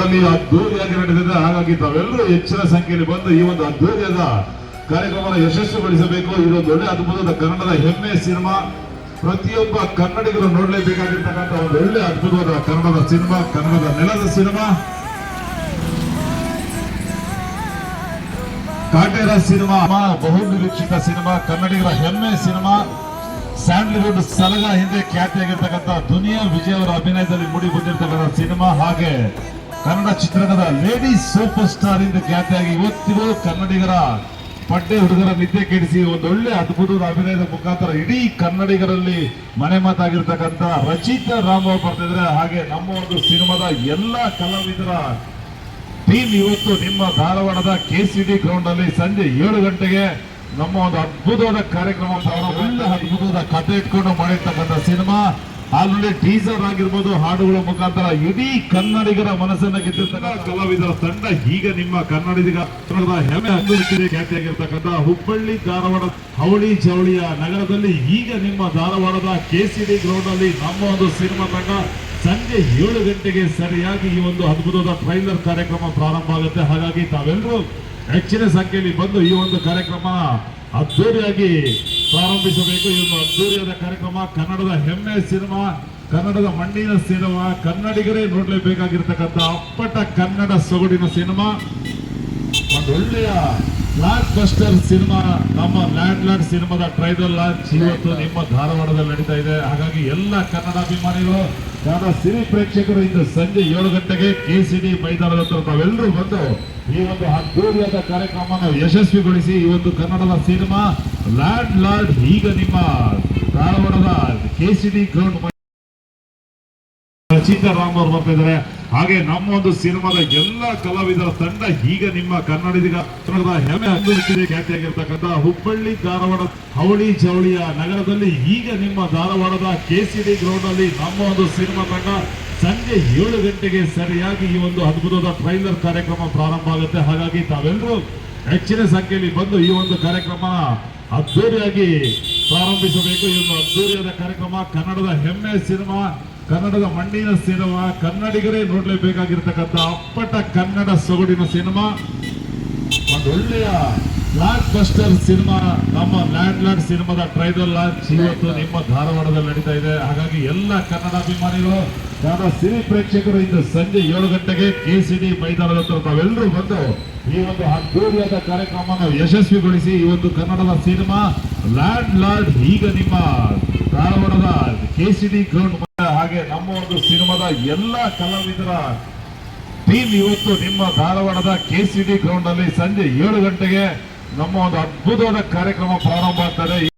ಅದ್ದೂರಿಯಾಗಿ ನಡೆದಿದೆ. ಹಾಗಾಗಿ ತಾವೆಲ್ಲರೂ ಹೆಚ್ಚಿನ ಸಂಖ್ಯೆಯಲ್ಲಿ ಬಂದು ಈ ಒಂದು ಅದ್ದೂರಿಯಾದ ಕಾರ್ಯಕ್ರಮವನ್ನು ಯಶಸ್ವಿಗೊಳಿಸಬೇಕು. ಇದೊಂದು ಒಳ್ಳೆ ಅದ್ಭುತದ ಕನ್ನಡದ ಹೆಮ್ಮೆ ಸಿನಿಮಾ. ಪ್ರತಿಯೊಬ್ಬ ಕನ್ನಡಿಗರು ನೋಡಲೇಬೇಕಾಗಿರ್ತಕ್ಕಂಥ ಒಂದು ಒಳ್ಳೆ ಅದ್ಭುತವಾದ ಕನ್ನಡದ ಸಿನಿಮಾ, ಕನ್ನಡದ ನೆಲದ ಸಿನಿಮಾ. ಕಾಟೇರ ಸಿನಿಮಾ ಬಹು ನಿರೀಕ್ಷಿತ ಸಿನಿಮಾ, ಕನ್ನಡಿಗರ ಹೆಮ್ಮೆ ಸಿನಿಮಾ. ಸ್ಯಾಂಡಲ್ವುಡ್ ಸಲಗ ಹಿಂದೆ ಖ್ಯಾತಿಯಾಗಿರ್ತಕ್ಕಂಥ ದುನಿಯಾ ವಿಜಯ್ ಅವರ ಅಭಿನಯದಲ್ಲಿ ಮೂಡಿ ಬಂದಿರತಕ್ಕಂಥ ಸಿನಿಮಾ. ಹಾಗೆ ಕನ್ನಡ ಚಿತ್ರರಂಗದ ಲೇಡಿ ಸೂಪರ್ ಸ್ಟಾರ್ ಎಂದು ಖ್ಯಾತಿಯಾಗಿ ಇವತ್ತಿಗೂ ಕನ್ನಡಿಗರ ಪಡ್ಡೆ ಹುಡುಗರ ನಿದ್ದೆ ಕೆಡಿಸಿ ಒಂದೊಳ್ಳೆ ಅದ್ಭುತವಾದ ಅಭಿನಯದ ಮುಖಾಂತರ ಇಡೀ ಕನ್ನಡಿಗರಲ್ಲಿ ಮನೆ ಮಾತಾಗಿರ್ತಕ್ಕಂಥ ರಚಿತಾ ರಾಮ್ ಬರ್ತಿದ್ರೆ ಹಾಗೆ ನಮ್ಮ ಒಂದು ಸಿನಿಮಾದ ಎಲ್ಲ ಕಲಾವಿದರ ಟೀಮ್ ಇವತ್ತು ನಿಮ್ಮ ಧಾರವಾಡದ ಕೆ ಸಿ ಗ್ರೌಂಡ್ ಅಲ್ಲಿ ಸಂಜೆ ಏಳು ಗಂಟೆಗೆ ನಮ್ಮ ಒಂದು ಅದ್ಭುತವಾದ ಕಾರ್ಯಕ್ರಮ ಒಳ್ಳೆ ಅದ್ಭುತವಾದ ಕತೆ ಇಟ್ಕೊಂಡು ಮಾಡಿರ್ತಕ್ಕಂಥ ಸಿನಿಮಾ. ಆಲ್ರೆಡಿ ಟೀಸರ್ ಆಗಿರ್ಬೋದು, ಹಾಡುಗಳ ಮುಖಾಂತರ ಇಡೀ ಕನ್ನಡಿಗರ ಮನಸ್ಸನ್ನ ಗೆದ್ದಿರ್ತಕ್ಕಂಥ ಕಲಾವಿದರ ತಂಡ ಈಗ ನಿಮ್ಮ ಕನ್ನಡಿಗ ಹೆಮ್ಮೆ ಅಭಿವೃದ್ಧಿ ಖ್ಯಾತಿಯಾಗಿರ್ತಕ್ಕಂಥ ಹುಬ್ಬಳ್ಳಿ, ಧಾರವಾಡ, ಹೌಳಿ ಚೌಳಿಯ ನಗರದಲ್ಲಿ ಈಗ ನಿಮ್ಮ ಧಾರವಾಡದ ಕೆಸಿಡಿ ಗ್ರೌಂಡ್ ಅಲ್ಲಿ ನಮ್ಮ ಒಂದು ಸಿನಿಮಾ ತಂಡ ಸಂಜೆ ಏಳು ಗಂಟೆಗೆ ಸರಿಯಾಗಿ ಈ ಒಂದು ಅದ್ಭುತವಾದ ಟ್ರೈಲರ್ ಕಾರ್ಯಕ್ರಮ ಪ್ರಾರಂಭ ಆಗುತ್ತೆ. ಹಾಗಾಗಿ ತಾವೆಲ್ಲರೂ ಹೆಚ್ಚಿನ ಸಂಖ್ಯೆಯಲ್ಲಿ ಬಂದು ಈ ಒಂದು ಕಾರ್ಯಕ್ರಮ ಅದ್ದೂರಿಯಾಗಿ ಪ್ರಾರಂಭಿಸಬೇಕು ಇದೊಂದು ಅದ್ದೂರಿಯಾದ ಕಾರ್ಯಕ್ರಮ. ಕನ್ನಡದ ಹೆಮ್ಮೆ ಸಿನಿಮಾ, ಕನ್ನಡದ ಮಣ್ಣಿನ ಸಿನಿಮಾ, ಕನ್ನಡಿಗರೇ ನೋಡಲೇಬೇಕಾಗಿರ್ತಕ್ಕಂಥ ಅಪ್ಪಟ ಕನ್ನಡ ಸೊಗಡಿನ ಸಿನಿಮಾ. ಒಂದು ಒಳ್ಳೆಯ ಬ್ಲಾಕ್ ಬಸ್ಟರ್ ಸಿನಿಮಾ ನಮ್ಮ ಲ್ಯಾಂಡ್ ಲ್ಯಾಂಡ್ ಸಿನಿಮಾದ ಟ್ರೈಲರ್ ಲಾಂಚ್ ಇವತ್ತು ನಿಮ್ಮ ಧಾರವಾಡದಲ್ಲಿ ನಡೀತಾ ಇದೆ. ಹಾಗಾಗಿ ಎಲ್ಲ ಕನ್ನಡ ಅಭಿಮಾನಿಗಳು ಕನ್ನಡ ಸಿರಿ ಪ್ರೇಕ್ಷಕರು ಇಂದು ಸಂಜೆ ಏಳು ಗಂಟೆಗೆ ಕೆ ಸಿ ಡಿ ಮೈದಾನದ ಹತ್ರ ನಾವೆಲ್ಲರೂ ಬಂದು ಈ ಒಂದು ಅದ್ದೂರಿಯಾದ ಕಾರ್ಯಕ್ರಮವನ್ನು ಯಶಸ್ವಿಗೊಳಿಸಿ ಈ ಒಂದು ಕನ್ನಡದ ಸಿನಿಮಾ ಲ್ಯಾಂಡ್ ಲಾರ್ಡ್ ಈಗ ನಿಮ್ಮ ಧಾರವಾಡದ K C D ground Sitaram ಅವರು ಬರ್ತಿದ್ದಾರೆ. ಹಾಗೆ ನಮ್ಮ ಒಂದು ಸಿನಿಮಾದ ಎಲ್ಲ ಕಲಾವಿದರ ತಂಡ ಈಗ ನಿಮ್ಮ ಕನ್ನಡಿಗ ಹೆಮ್ಮೆ ಅಭಿವೃದ್ಧಿ ಖ್ಯಾತಿಯಾಗಿರ್ತಕ್ಕಂಥ ಹುಬ್ಬಳ್ಳಿ, ಧಾರವಾಡ, ಹವಳಿ, ಜವಳಿಯ ನಗರದಲ್ಲಿ ಈಗ ನಿಮ್ಮ ಧಾರವಾಡದ ಕೆಸಿಡಿ ಗ್ರೌಂಡ್ ಅಲ್ಲಿ ನಮ್ಮ ಒಂದು ಸಿನಿಮಾ ತಂಡ ಸಂಜೆ ಏಳು ಗಂಟೆಗೆ ಸರಿಯಾಗಿ ಈ ಒಂದು ಅದ್ಭುತವಾದ ಟ್ರೈಲರ್ ಕಾರ್ಯಕ್ರಮ ಪ್ರಾರಂಭ ಆಗುತ್ತೆ. ಹಾಗಾಗಿ ತಾವೆಲ್ಲರೂ ಹೆಚ್ಚಿನ ಸಂಖ್ಯೆಯಲ್ಲಿ ಬಂದು ಈ ಒಂದು ಕಾರ್ಯಕ್ರಮ ಅದ್ದೂರಿಯಾಗಿ ಪ್ರಾರಂಭಿಸಬೇಕು. ಈ ಒಂದು ಅದ್ದೂರಿಯಾದ ಕಾರ್ಯಕ್ರಮ ಕನ್ನಡದ ಹೆಮ್ಮೆ ಸಿನಿಮಾ ಕನ್ನಡದ ಮಣ್ಣಿನ ಸಿನಿಮಾ ಕನ್ನಡಿಗರೇ ನೋಡ್ಲೇಬೇಕಾಗಿರ್ತಕ್ಕಂಥ ಅಪ್ಪಟ ಕನ್ನಡ ಸೊಗಡಿನ ಸಿನಿಮಾ. ಒಂದು ಒಳ್ಳೆಯ ಬ್ಲಾಕ್ ಬಸ್ಟರ್ ಸಿನಿಮಾ ನಮ್ಮ ಲ್ಯಾಂಡ್ ಲ್ಯಾಂಡ್ ಸಿನಿಮಾದ ಟ್ರೈಲರ್ ಲಾಂಚ್ ಇವತ್ತು ನಿಮ್ಮ ಧಾರವಾಡದಲ್ಲಿ ನಡೀತಾ ಇದೆ. ಹಾಗಾಗಿ ಎಲ್ಲ ಕನ್ನಡ ಅಭಿಮಾನಿಗಳು ಕನ್ನಡ ಸಿರಿ ಪ್ರೇಕ್ಷಕರು ಇಂದು ಸಂಜೆ ಏಳು ಗಂಟೆಗೆ ಕೆ ಕೆಸಿಡಿ ಮೈದಾನದ ಹತ್ರ ತಾವೆಲ್ಲರೂ ಬಂದು ಈ ಒಂದು ಅದ್ದೂರಿಯಾದ ಕಾರ್ಯಕ್ರಮವನ್ನು ಯಶಸ್ವಿಗೊಳಿಸಿ ಈ ಒಂದು ಕನ್ನಡದ ಸಿನಿಮಾ ಲ್ಯಾಂಡ್ ಲಾರ್ಡ್ ಈಗ ನಿಮ್ಮ ಧಾರವಾಡದ ಕೆ ಸಿ ಡಿ ಗ್ರೌಂಡ್ ಹಾಗೆ ನಮ್ಮ ಒಂದು ಸಿನಿಮಾದ ಎಲ್ಲ ಕಲಾವಿದರ ಟೀಮ್ ಇವತ್ತು ನಿಮ್ಮ ಧಾರವಾಡದ ಕೆ ಸಿ ಡಿ ಗ್ರೌಂಡ್ ಅಲ್ಲಿ ಸಂಜೆ ಏಳು ಗಂಟೆಗೆ ನಮ್ಮ ಒಂದು ಅದ್ಭುತವಾದ ಕಾರ್ಯಕ್ರಮ ಪ್ರಾರಂಭ ಆಗ್ತದೆ.